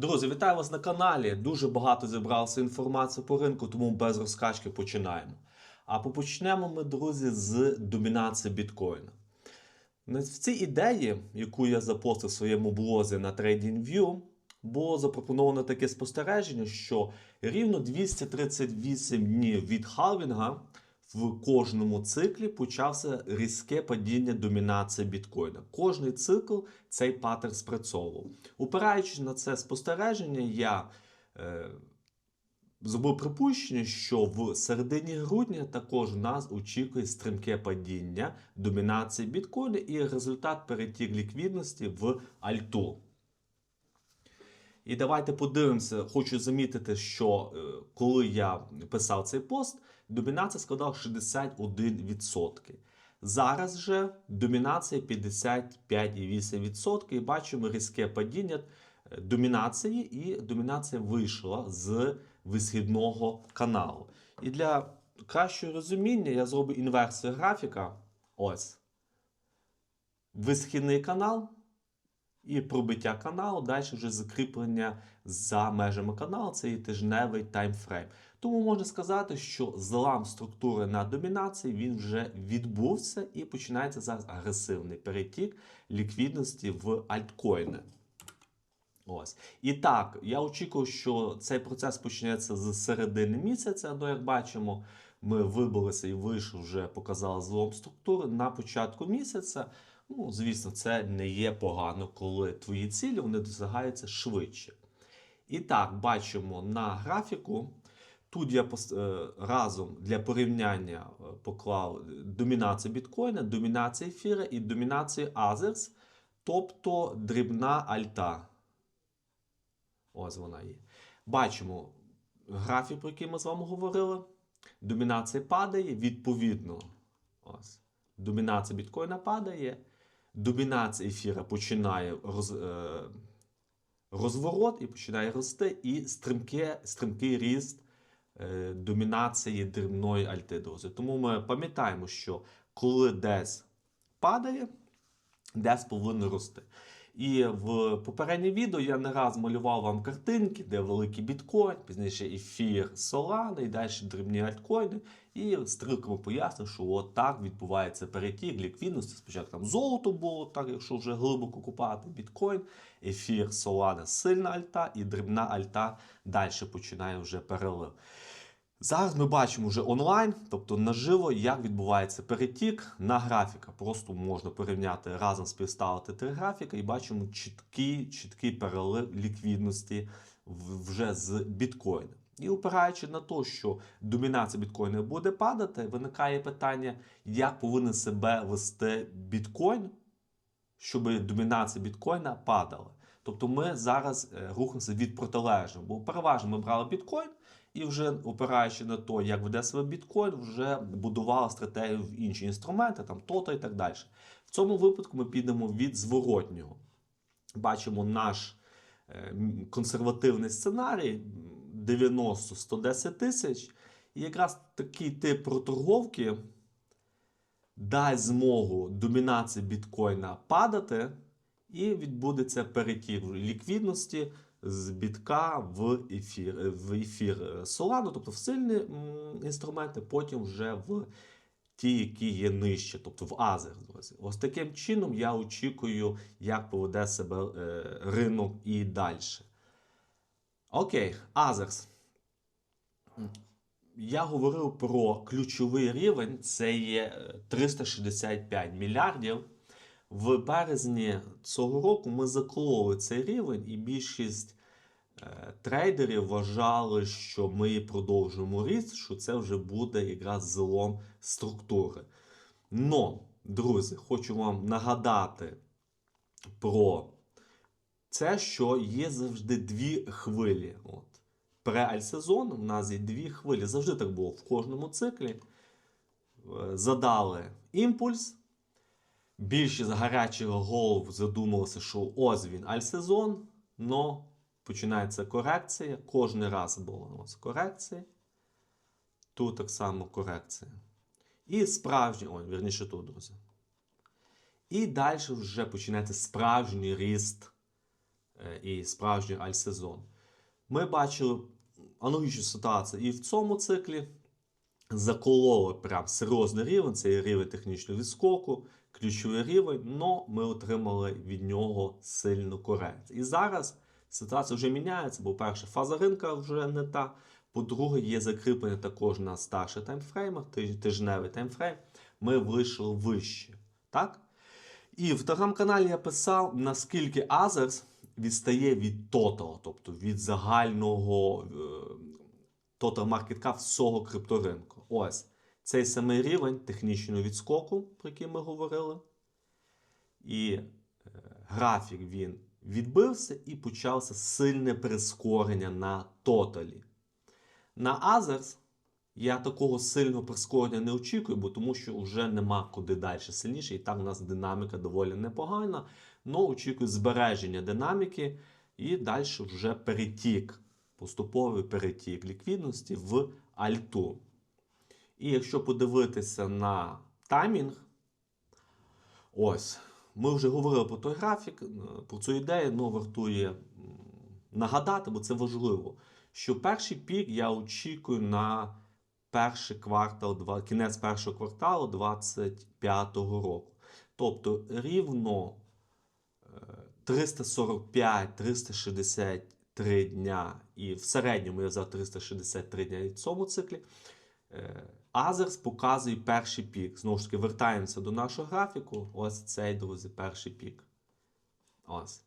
Друзі, вітаю вас на каналі. Дуже багато зібралося інформації по ринку, тому без розкачки починаємо. А почнемо ми, друзі, з домінації біткоїна. В цій ідеї, яку я запостив в своєму блозі на TradingView, було запропоновано таке спостереження, що рівно 238 днів від халвінга в кожному циклі почався різке падіння домінації біткоїна. Кожний цикл цей паттерн спрацьовував. Упираючись на це спостереження, я е, зробив припущення, що в середині грудня також нас очікує стрімке падіння домінації біткоїна і результат перетік ліквідності в альту. І давайте подивимося, хочу замітити, що е, коли я писав цей пост, домінація складала 61%. Зараз же домінація 55,8%. І бачимо різке падіння е, домінації, і домінація вийшла з висхідного каналу. І для кращого розуміння я зроблю інверсію графіка. Ось. Висхідний канал і пробиття каналу, далі вже закріплення за межами каналу, це і тижневий таймфрейм. Тому можна сказати, що злам структури на домінації він вже відбувся і починається зараз агресивний перетік ліквідності в альткоїни. Ось. І так, я очікую, що цей процес почнеться з середини місяця. Ну, як бачимо, ми вибилися і вийшли, вже показали злом структури на початку місяця. Ну, звісно, це не є погано, коли твої цілі вони досягаються швидше. І так, бачимо на графіку. Тут я е, разом для порівняння е, поклав домінацію біткоїна, домінацію ефіра і домінацію Азерс, тобто дрібна альта. Ось вона є. Бачимо графік, про який ми з вами говорили. Домінація падає, відповідно. Ось. Домінація біткоїна падає. Домінація ефіра починає роз, е, розворот і починає рости, і стрімке, стрімкий ріст е, домінації дрібної альтидози. Тому ми пам'ятаємо, що коли десь падає, десь повинно рости. І в попереднє відео я не раз малював вам картинки, де великий біткоін, пізніше ефір Solana і далі дрібні альткоїни. І стрілками пояснив, що от так відбувається перетік ліквідності. Спочатку там золото було, так якщо вже глибоко купати біткоін, ефір Solana сильна альта, і дрібна альта далі починає вже перелив. Зараз ми бачимо вже онлайн, тобто наживо, як відбувається перетік на графіка. Просто можна порівняти разом співставити три графіка і бачимо чіткий, чіткий перелив ліквідності вже з біткоїна. І опираючи на те, що домінація біткоїна буде падати, виникає питання, як повинен себе вести біткоін, щоб домінація біткоїна падала. Тобто ми зараз е, рухаємося від протилежного, бо переважно ми брали біткоін і вже опираючи на те, як веде себе біткоін, вже будували стратегію в інші інструменти, там тото і так далі. В цьому випадку ми підемо від зворотнього. Бачимо наш е, консервативний сценарій 90-110 тисяч. І якраз такий тип проторговки дасть змогу домінації біткоїна падати, і відбудеться перетік ліквідності з бітка в ефір, в ефір Solana, тобто в сильні інструменти, потім вже в ті, які є нижче, тобто в Азер. друзі. Ось таким чином я очікую, як поведе себе е, ринок і далі. Окей, Азерс. Я говорив про ключовий рівень, це є е, 365 мільярдів. В березні цього року ми закололи цей рівень, і більшість е, трейдерів вважали, що ми продовжуємо ріст, що це вже буде якраз злом структури. Но, друзі, хочу вам нагадати про це, що є завжди дві хвилі. От. Преальсезон у нас є дві хвилі. Завжди так було в кожному циклі. Е, Задали імпульс. Більшість гарячих голов задумалися, що ось він альсезон, но починається корекція. Кожен раз була нас корекція. Тут так само корекція. І справжній, ой, вірніше тут, друзі. І далі вже починається справжній ріст і справжній альсезон. Ми бачили аналогічну ситуацію і в цьому циклі. Закололи прям серйозний рівень, це рівень технічного відскоку, ключовий рівень, але ми отримали від нього сильну корекцію. І зараз ситуація вже міняється, бо перше, фаза ринка вже не та. По-друге, є закріплення також на старших таймфреймах, тижневий таймфрейм. Ми вийшли вище. Так? І в телеграм-каналі я писав, наскільки Азерс відстає від Total, тобто від загального е, Total Market Cap всього крипторинку. Ось цей самий рівень технічного відскоку, про який ми говорили. І е, графік він відбився і почався сильне прискорення на тоталі. На Азерс я такого сильного прискорення не очікую, бо тому що вже нема куди далі сильніше. І так у нас динаміка доволі непогана. Але очікую збереження динаміки і далі вже перетік, поступовий перетік ліквідності в альту. І якщо подивитися на таймінг, ось, ми вже говорили про той графік, е, про цю ідею, але вартує нагадати, бо це важливо, що перший пік я очікую на перший квартал, кінець першого кварталу 2025 року. Тобто рівно 345-363 дня, і в середньому я взяв 363 дня в цьому циклі. Е, Азерс показує перший пік. Знову ж таки, вертаємося до нашого графіку. Ось цей, друзі, перший пік. Ось.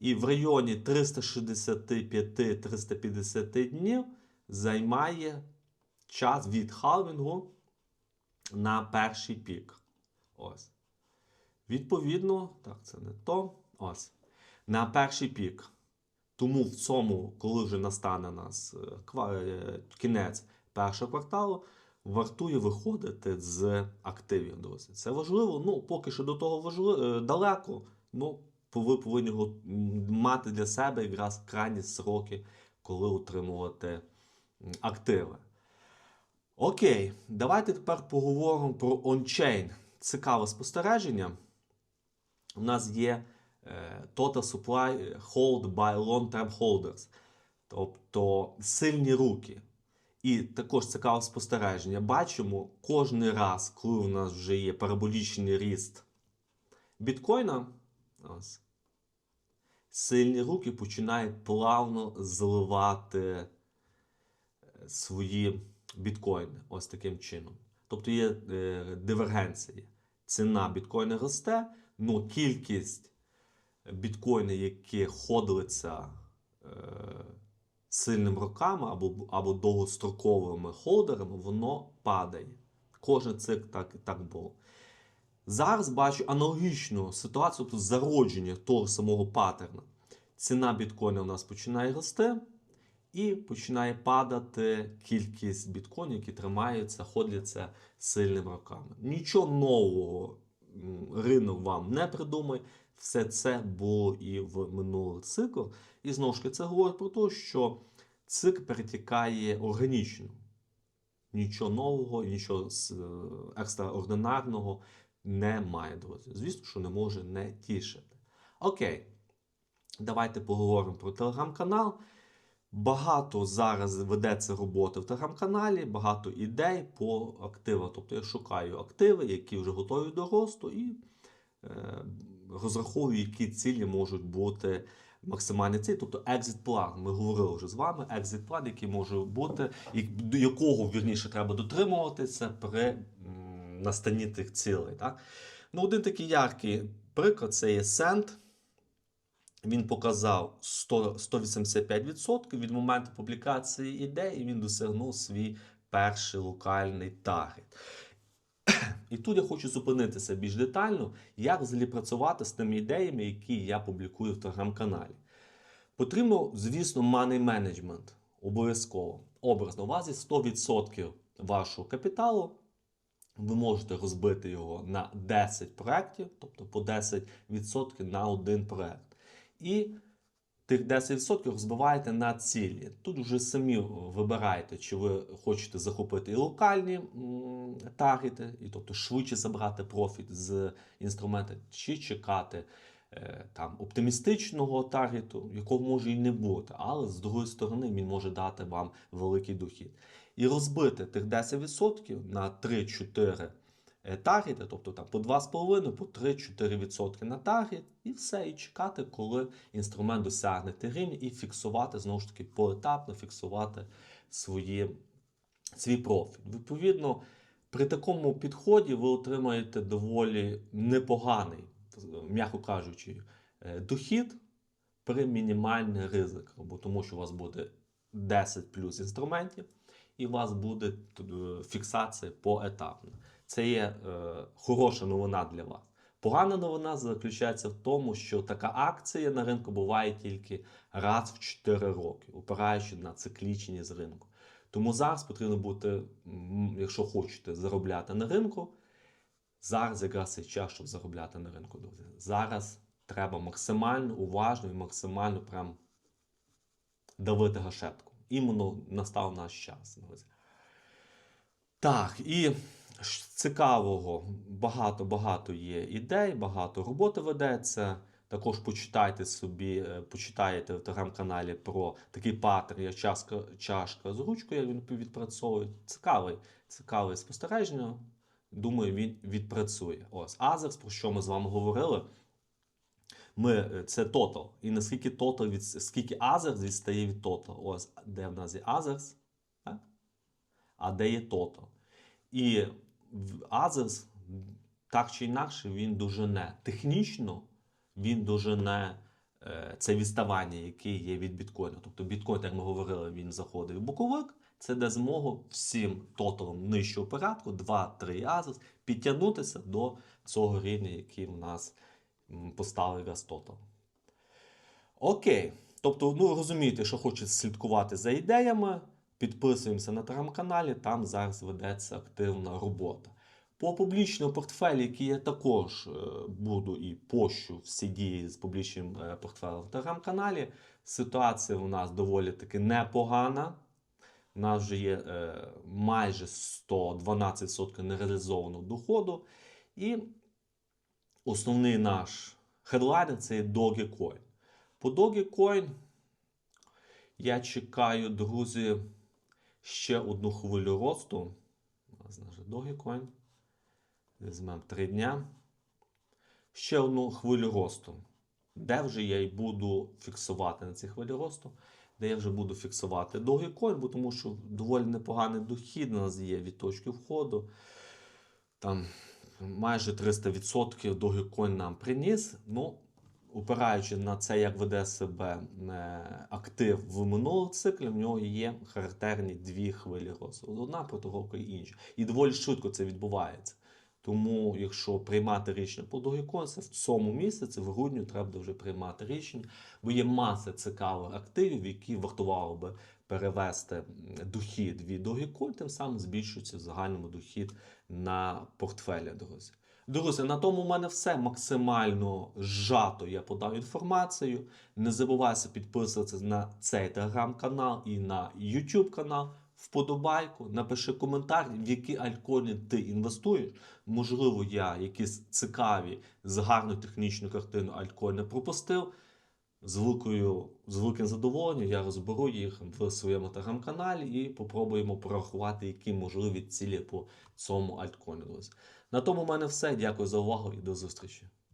І в районі 365-350 днів займає час від халвінгу на перший пік. Ось. Відповідно, так, це не то. Ось. На перший пік. Тому в цьому, коли вже настане нас е, е, кінець першого кварталу, вартує виходити з активів. Друзі. Це важливо. Ну, поки що до того важливо, далеко. Ну, ви повинні мати для себе якраз крайні сроки, коли отримувати активи. Окей, давайте тепер поговоримо про ончейн. Цікаве спостереження. У нас є е, Total Supply Hold by Long-Term Holders, тобто сильні руки. І також цікаве спостереження. Бачимо кожен раз, коли у нас вже є параболічний ріст біткоїна, сильні руки починають плавно зливати е, свої біткоїни ось таким чином. Тобто є е, дивергенція. Ціна біткоїна росте, але кількість біткоїнів, які ходилися е, сильними роками або, або довгостроковими холдерами, воно падає. Кожен цикл так, так було. Зараз бачу аналогічну ситуацію, тобто зародження того самого паттерна. Ціна біткоїна у нас починає рости, і починає падати кількість біткоїнів, які тримаються, ходляться сильними роками. Нічого нового ринок вам не придумає. Все це було і в минулих циклах. І знову ж таки, це говорить про те, що цикл перетікає органічно. Нічого нового, нічого е, екстраординарного немає, друзі. Звісно, що не може не тішити. Окей, давайте поговоримо про телеграм-канал. Багато зараз ведеться роботи в телеграм-каналі, багато ідей по активах. Тобто я шукаю активи, які вже готові до росту, і е, розраховую, які цілі можуть бути максимальні цілі. Тобто екзит план. Ми говорили вже з вами. Екзит план, який може бути, і до якого вірніше треба дотримуватися при настанні тих цілей. Так? Ну, один такий яркий приклад це є Сент. Він показав 100, 185% від моменту публікації ідей, і він досягнув свій перший локальний таргет. І тут я хочу зупинитися більш детально, як взагалі працювати з тими ідеями, які я публікую в телеграм-каналі. Потрібно, звісно, money management. Обов'язково. Образно, у вас є 100% вашого капіталу. Ви можете розбити його на 10 проєктів, тобто по 10% на один проєкт. І тих 10% розбиваєте на цілі. Тут вже самі вибираєте, чи ви хочете захопити і локальні таргети, і тобто швидше забрати профіт з інструмента, чи чекати е, там, оптимістичного таргету, якого може і не бути, але з другої сторони він може дати вам великий дохід. І розбити тих 10% на 3-4 е, таргети, тобто там по 2,5, по 3-4% на таргет, і все, і чекати, коли інструмент досягне тих і фіксувати знову ж таки поетапно фіксувати свої, свій профіль. Відповідно, при такому підході ви отримаєте доволі непоганий, м'яко кажучи, е, дохід при мінімальний ризик, бо тому що у вас буде 10 плюс інструментів, і у вас буде е, фіксація поетапно. Це є е, хороша новина для вас. Погана новина заключається в тому, що така акція на ринку буває тільки раз в 4 роки, опираючи на циклічність ринку. Тому зараз потрібно бути, якщо хочете заробляти на ринку, зараз якраз і час, щоб заробляти на ринку, друзі. Зараз треба максимально уважно і максимально прям давити гашетку. Іменно настав наш час, друзі. Так, і цікавого, багато-багато є ідей, багато роботи ведеться. Також почитайте собі, е, почитаєте в телеграм-каналі про такий паттерн, як чашка, чашка з ручкою, як він відпрацьовує. Цікавий, цікаве спостереження. Думаю, він відпрацює. Ось Азерс, про що ми з вами говорили. Ми, е, це Total. І наскільки Total від, скільки Азерс відстає від Total. Ось де в нас є Азерс? А де є Total. І в так чи інакше, він дожене. Технічно він дожене е, це відставання, яке є від біткоїна. Тобто біткоін, як ми говорили, він заходить в боковик. Це дає змогу всім тоталам нижчого порядку, 2-3 Азерс, підтягнутися до цього рівня, який в нас поставив якраз тотал. Окей. Тобто, ну розумієте, що хочете слідкувати за ідеями. Підписуємося на телеграм-каналі, там зараз ведеться активна робота. По публічному портфелі, який я також е, буду і пощу всі дії з публічним е, портфелем в телеграм-каналі, ситуація у нас доволі таки непогана. У нас вже є е, майже 112% нереалізованого доходу. І основний наш хедлайнер це є Dogecoin. По Dogecoin я чекаю, друзі, ще одну хвилю росту. У нас Dogecoin. Візьмемо 3 дня. Ще одну хвилю росту. Де вже я й буду фіксувати на цій хвилі росту, де я вже буду фіксувати Dogecoin, бо тому що доволі непоганий дохід у нас є від точки входу. Там майже 300% Dogecoin нам приніс. Ну, опираючи на це, як веде себе е, актив в минулому циклі, в нього є характерні дві хвилі росту. Одна проторговка і інша. І доволі швидко це відбувається. Тому, якщо приймати рішення по Dogecoin, в цьому місяці, в грудні, треба вже приймати рішення, бо є маса цікавих активів, які вартувало би перевести дохід від Dogecoin, тим самим збільшується в загальному дохід на портфелі, друзі. Друзі, на тому в мене все максимально зжато. Я подав інформацію. Не забувайся підписуватися на цей телеграм-канал і на YouTube канал. Вподобайку, напиши коментар, в які альткоїни ти інвестуєш. Можливо, я якісь цікаві з гарною технічною картиною альткоїни пропустив. З великою, з великим задоволенням я розберу їх в своєму телеграм-каналі і попробуємо порахувати, які можливі цілі по цьому альткоїну. На тому в мене все. Дякую за увагу і до зустрічі.